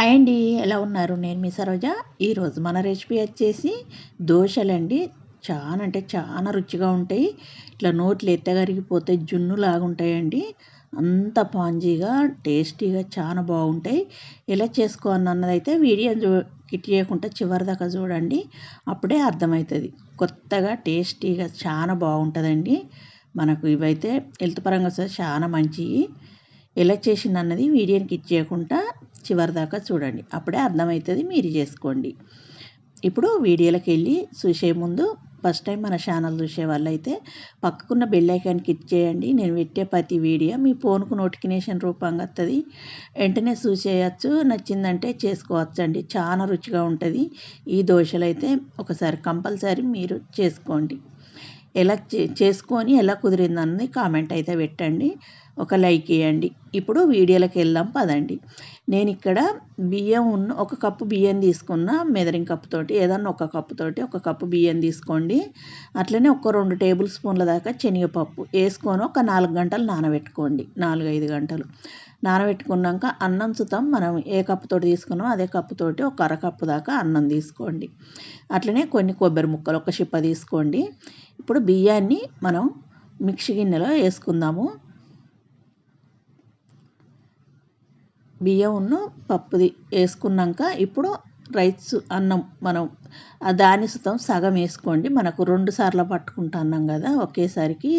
Hi అండి ఎలా ఉన్నారు? నేను మీ సరోజ. ఈరోజు మన రెసిపీ వచ్చేసి దోశలండి. చాలా అంటే చాలా రుచిగా ఉంటాయి. ఇట్లా నోట్లు ఎత్తగరిగిపోతే జున్ను లాగా ఉంటాయండి. అంత పాంజీగా టేస్టీగా చాలా బాగుంటాయి. ఎలా చేసుకోవాలన్నది అయితే వీడియో చూ కిట్ చేయకుండా చివరి దాకా చూడండి. అప్పుడే అర్థమవుతుంది. కొత్తగా టేస్టీగా చాలా బాగుంటుందండి. మనకు ఇవైతే హెల్త్ పరంగా చాలా మంచివి ఎలా చేసింది అన్నది వీడియోని కిట్ చేయకుండా దాకా చూడండి. అప్పుడే అర్థమవుతుంది మీరు చేసుకోండి. ఇప్పుడు వీడియోలకు వెళ్ళి చూసే ముందు ఫస్ట్ టైం మన ఛానల్ చూసే వాళ్ళైతే పక్కకున్న బెల్ ఐకాన్ క్లిక్ చేయండి. నేను పెట్టే ప్రతి వీడియో మీ ఫోన్కు నోటిఫికేషన్ రూపంగా వస్తుంది వెంటనే చూసేయచ్చు నచ్చిందంటే చేసుకోవచ్చు అండి చాలా రుచిగా ఉంటుంది. ఈ దోశలు అయితే ఒకసారి కంపల్సరీ మీరు చేసుకోండి. ఎలా చేసుకొని ఎలా కుదిరిందని కామెంట్ అయితే పెట్టండి. ఒక లైక్ ఇవ్వండి ఇప్పుడు వీడియోలోకి వెళ్దాం పదండి. నేను ఇక్కడ బియ్యం ఉన్న ఒక కప్పు బియ్యం తీసుకున్న మెదరింగ్ కప్పుతోటి ఏదన్నా ఒక కప్పుతోటి ఒక కప్పు బియ్యం తీసుకోండి. అట్లనే ఒక రెండు టేబుల్ స్పూన్ల దాకా శనగపప్పు వేసుకొని ఒక నాలుగు గంటలు నానబెట్టుకోండి. నాలుగు ఐదు గంటలు. నానబెట్టుకున్నాక అన్నం సుతం మనం ఏ కప్పుతోటి తీసుకున్నామో అదే కప్పుతోటి ఒక అరకప్పు దాకా అన్నం తీసుకోండి. అట్లనే కొన్ని కొబ్బరి ముక్కలు ఒక చిప్ప తీసుకోండి. ఇప్పుడు బియ్యాన్ని మనం మిక్సీ గిన్నెలో వేసుకుందాము. బియ్యంను పప్పుది వేసుకున్నాక ఇప్పుడు రైస్ అన్నం మనం దాని సుతం సగం వేసుకోండి. మనకు రెండు సార్లు పట్టుకుంటున్నాం కదా ఒకేసారికి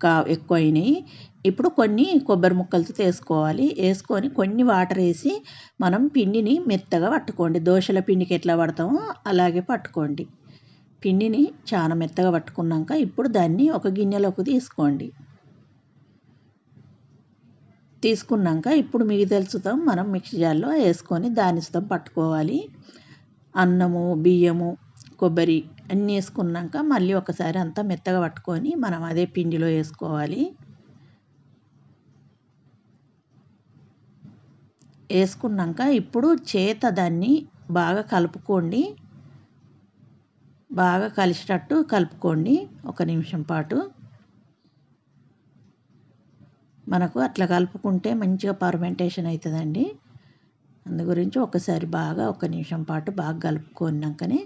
కా ఎక్కువ అయినాయి ఇప్పుడు కొన్ని కొబ్బరి ముక్కలతో వేసుకోవాలి. వేసుకొని కొన్ని వాటర్ వేసి మనం పిండిని మెత్తగా పట్టుకోండి. దోశల పిండికి ఎట్లా పడతామో అలాగే పట్టుకోండి. పిండిని చాలా మెత్తగా పట్టుకున్నాక ఇప్పుడు దాన్ని ఒక గిన్నెలోకి తీసుకోండి. తీసుకున్నాక ఇప్పుడు తెలుసుతాం మనం మిక్సీ జార్లో వేసుకొని దాని సుతం పట్టుకోవాలి. అన్నము బియ్యము కొబ్బరి అన్నీ వేసుకున్నాక మళ్ళీ ఒకసారి అంతా మెత్తగా పట్టుకొని మనం అదే పిండిలో వేసుకోవాలి. వేసుకున్నాక ఇప్పుడు చేత దాన్ని బాగా కలుపుకోండి. బాగా కలిసేటట్టు కలుపుకోండి. ఒక నిమిషం పాటు. మనకు అట్లా కలుపుకుంటే మంచిగా పర్మెంటేషన్ అవుతుందండి అందు గురించి ఒకసారి బాగా ఒక నిమిషం పాటు బాగా కలుపుకున్నాకనే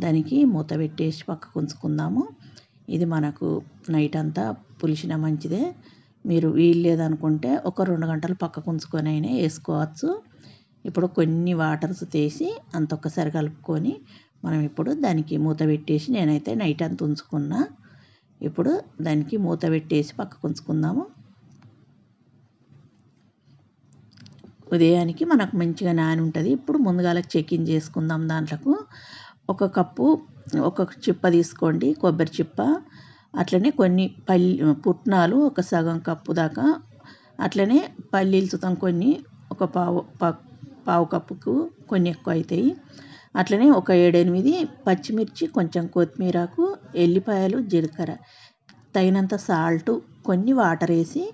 దానికి మూత పెట్టేసి పక్కకు ఉంచుకుందాము. ఇది మనకు నైట్ అంతా పులిసిన మంచిదే. మీరు వీలు లేదనుకుంటే ఒక రెండు గంటలు పక్కకు ఉంచుకొని అయినా వేసుకోవచ్చు. ఇప్పుడు కొన్ని వాటర్స్ తీసి అంత ఒక్కసారి కలుపుకొని మనం ఇప్పుడు దానికి మూత పెట్టేసి నేనైతే నైట్ అంత ఉంచుకున్నా. ఇప్పుడు దానికి మూత పెట్టేసి పక్కకు ఉంచుకుందాము. ఉదయానికి మనకు మంచిగా నాని ఉంటుంది. ఇప్పుడు ముందుగాల చెకింగ్ చేసుకుందాం దాంట్లకు. ఒక కప్పు ఒక చిప్ప తీసుకోండి కొబ్బరి చిప్ప. అట్లనే కొన్ని పల్లి పుట్నాలు ఒక సగం కప్పు దాకా. అట్లనే పల్లీలు సుతం కొన్ని ఒక పావు పావు కప్పుకు కొన్ని ఎక్కువ అవుతాయి అట్లనే ఒక ఏడెనిమిది పచ్చిమిర్చి కొంచెం కొత్తిమీరకు ఎల్లిపాయలు జీలకర్ర. తగినంత సాల్టు కొన్ని వాటర్ వేసి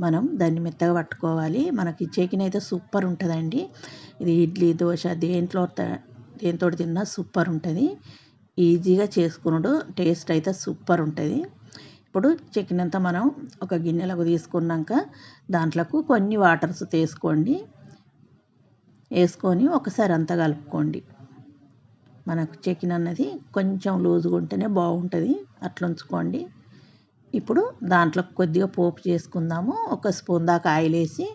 మనం దాన్ని మెత్తగా పట్టుకోవాలి. మనకి చికెన్ అయితే సూపర్ ఉంటుందండి. ఇది ఇడ్లీ దోశ దేంట్లో దేంతో తిన్నా సూపర్ ఉంటుంది. ఈజీగా చేసుకున్నాడు టేస్ట్ అయితే సూపర్ ఉంటుంది. ఇప్పుడు చికెన్ అంతా మనం ఒక గిన్నెలకు తీసుకున్నాక దాంట్లోకి కొన్ని వాటర్స్ తీసుకోండి. వేసుకొని ఒకసారి అంతా కలుపుకోండి. మనకు చికెన్ అన్నది కొంచెం లూజుగా ఉంటేనే బాగుంటుంది. అట్లా ఉంచుకోండి. ఇప్పుడు దాంట్లో కొద్దిగా పోపు చేసుకుందాము. ఒక స్పూన్ దాకా ఆయిల్ వేసి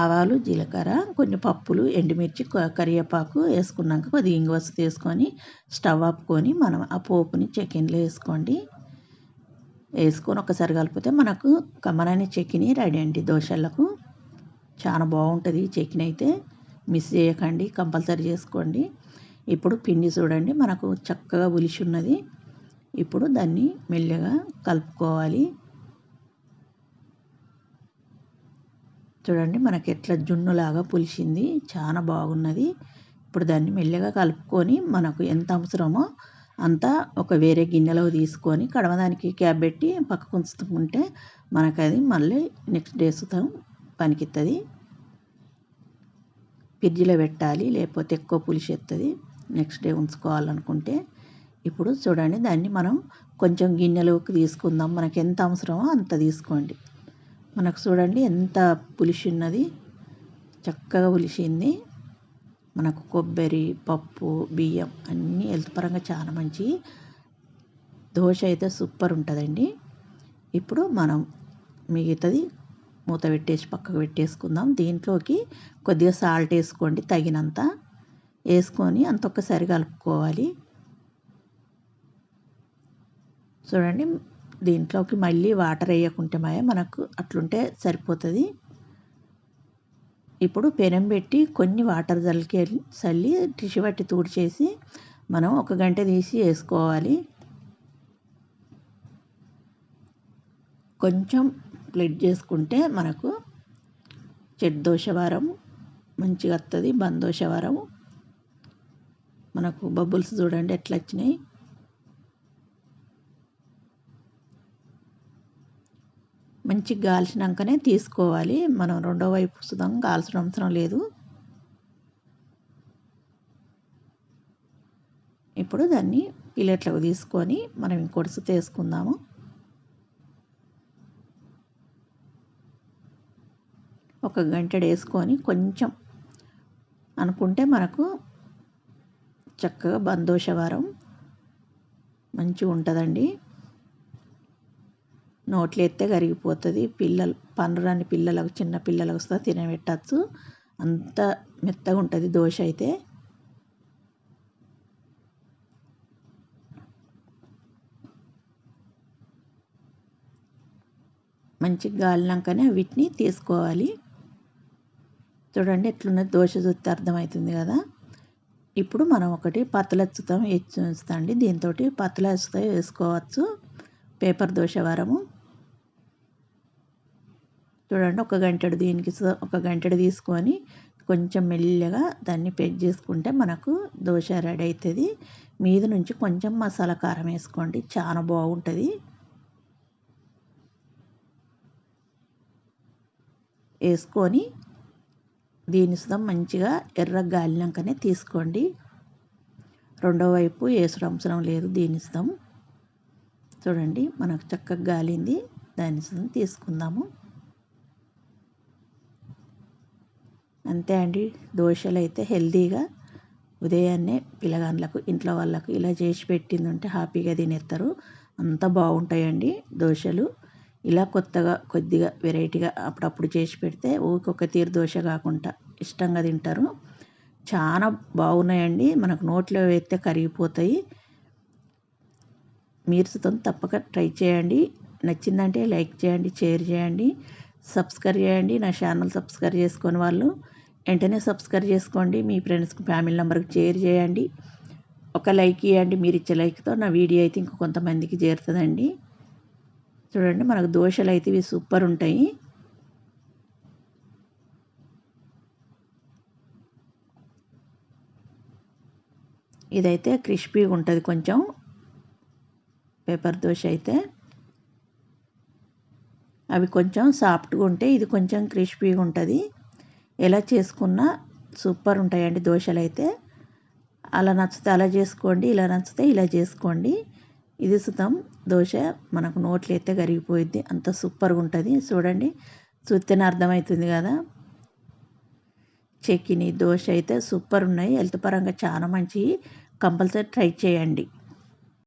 ఆవాలు జీలకర్ర కొన్ని పప్పులు ఎండుమిర్చి కరివేపాకు వేసుకున్నాక కొద్దిగా ఇంగువస తీసుకొని స్టవ్ ఆపుకొని మనం ఆ పోపుని చికెన్లో వేసుకోండి. వేసుకొని ఒకసారి కలిపితే మనకు కమ్మనని చెక్కిని రెడీ అండి దోశలకు. చాలా బాగుంటుంది. చట్నీ అయితే మిస్ చేయకండి కంపల్సరీ చేసుకోండి. ఇప్పుడు పిండి చూడండి మనకు చక్కగా ఉలిసి ఉన్నది ఇప్పుడు దాన్ని మెల్లగా కలుపుకోవాలి. చూడండి మనకి ఎట్లా జున్నులాగా పులిసింది. చాలా బాగున్నది. ఇప్పుడు దాన్ని మెల్లగా కలుపుకొని మనకు ఎంత అవసరమో అంతా ఒక వేరే గిన్నెలో తీసుకొని కడమదానికి క్యాబ్ పెట్టి పక్కకు ఉంచుకుంటే మనకు అది మళ్ళీ నెక్స్ట్ డే సుతం పనికిస్తుంది ఫ్రిడ్జ్లో పెట్టాలి లేకపోతే ఎక్కువ పులిసేస్తుంది నెక్స్ట్ డే ఉంచుకోవాలనుకుంటే ఇప్పుడు చూడండి దాన్ని మనం కొంచెం గిన్నెలోకి తీసుకుందాం. మనకు ఎంత అవసరమో అంత తీసుకోండి. మనకు చూడండి ఎంత పులిసి ఉన్నది చక్కగా పులిసింది. మనకు కొబ్బరి పప్పు బియ్యం అన్నీ హెల్త్ పరంగా చాలా మంచి. దోశ అయితే సూపర్ ఉంటుందండి. ఇప్పుడు మనం మిగతాది మూత పెట్టేసి పక్కకు పెట్టేసుకుందాం. దీంట్లోకి కొద్దిగా సాల్ట్ వేసుకోండి తగినంత. వేసుకొని అంత ఒక్కసారి కలుపుకోవాలి. చూడండి దీంట్లోకి మళ్ళీ వాటర్ వేయకుంటే మాయ మనకు అట్లుంటే సరిపోతుంది. ఇప్పుడు పెనం పెట్టి కొన్ని వాటర్ జల్లికి చల్లి టిష్యూ పట్టి తూడ్చేసి మనం ఒక గంట తీసి వేసుకోవాలి. కొంచెం స్ప్లిట్ చేసుకుంటే మనకు చెట్ మంచిగా వస్తుంది బందోశ మనకు బబుల్స్ చూడండి ఎట్లా వచ్చినాయి. మంచిగా గాల్చినాకనే తీసుకోవాలి. మనం రెండో వైపు సుతం కాల్చిన అవసరం లేదు. ఇప్పుడు దాన్ని ప్లేట్లకు తీసుకొని మనం ఇంకొడుసు తీసుకుందాము ఒక గంటెడు వేసుకొని కొంచెం అనుకుంటే మనకు చక్కగా బందోషవారం మంచిగా ఉంటుందండి. నోట్లో ఎత్తే కరిగిపోతుంది. పిల్లలు పనురాని పిల్లలకు చిన్న పిల్లలకు వస్తే తినబెట్టచ్చు. అంత మెత్తగా ఉంటుంది దోశ అయితే. మంచిగా గాలినాకనే వీటిని తీసుకోవాలి. చూడండి ఎట్లున్నది దోశ చూస్తే అర్థమవుతుంది కదా? ఇప్పుడు మనం ఒకటి పతలచ్చుతాం అండి దీంతో పతలచ్చుతో వేసుకోవచ్చు. పేపర్ దోశవరము చూడండి ఒక గంటడు దీనికి ఒక గంటడు తీసుకొని కొంచెం మెల్లగా దాన్ని పెట్ చేసుకుంటే మనకు దోశ రెడీ అవుతుంది మీద నుంచి కొంచెం మసాలా కారం వేసుకోండి. చాలా బాగుంటుంది. వేసుకొని దీని సుతం మంచిగా ఎర్ర గాలినాకనే తీసుకోండి. రెండో వైపు వేసడం అవసరం లేదు దీని సుతం. చూడండి మనకు చక్కగా గాలింది. దాని సుతం తీసుకుందాము. అంతే అండి దోశలు అయితే హెల్తీగా ఉదయాన్నే పిల్లగాళ్ళకు ఇంట్లో వాళ్ళకు ఇలా చేసి పెట్టింది ఉంటే హ్యాపీగా తినేస్తారు అంత బాగుంటాయండి దోశలు ఇలా కొత్తగా కొద్దిగా వెరైటీగా అప్పుడప్పుడు చేసి పెడితే ఊరికొక తీరు దోశ కాకుండా ఇష్టంగా తింటారు. చాలా బాగున్నాయండి. మనకు నోట్లో వేస్తే కరిగిపోతాయి. మీరుతో తప్పక ట్రై చేయండి. నచ్చిందంటే లైక్ చేయండి షేర్ చేయండి సబ్స్క్రైబ్ చేయండి. నా ఛానల్ సబ్స్క్రైబ్ చేసుకొని వాళ్ళు వెంటనే సబ్స్క్రైబ్ చేసుకోండి. మీ ఫ్రెండ్స్కి ఫ్యామిలీ నెంబర్కి షేర్ చేయండి. ఒక లైక్ ఇవ్వండి మీరు ఇచ్చే లైక్తో నా వీడియో అయితే ఇంకొంతమందికి చేరుతుందండి. చూడండి మనకు దోశలు అయితే ఇవి సూపర్ ఉంటాయి. ఇదైతే క్రిస్పీగా ఉంటుంది కొంచెం. పేపర్ దోశ అయితే. అవి కొంచెం సాఫ్ట్గా ఉంటే ఇది కొంచెం క్రిస్పీగా ఉంటుంది. ఎలా చేసుకున్నా సూపర్ ఉంటాయండి దోశలు అయితే అలా నచ్చితే అలా చేసుకోండి ఇలా నచ్చితే ఇలా చేసుకోండి. ఇది సుతం దోశ మనకు నోట్లు అయితే కరిగిపోయిద్ది అంత సూపర్గా ఉంటుంది చూడండి చూస్తేనే అర్థమవుతుంది కదా. చెక్కిని దోశ అయితే సూపర్ ఉన్నాయి హెల్త్ పరంగా చాలా మంచి. కంపల్సరీ ట్రై చేయండి.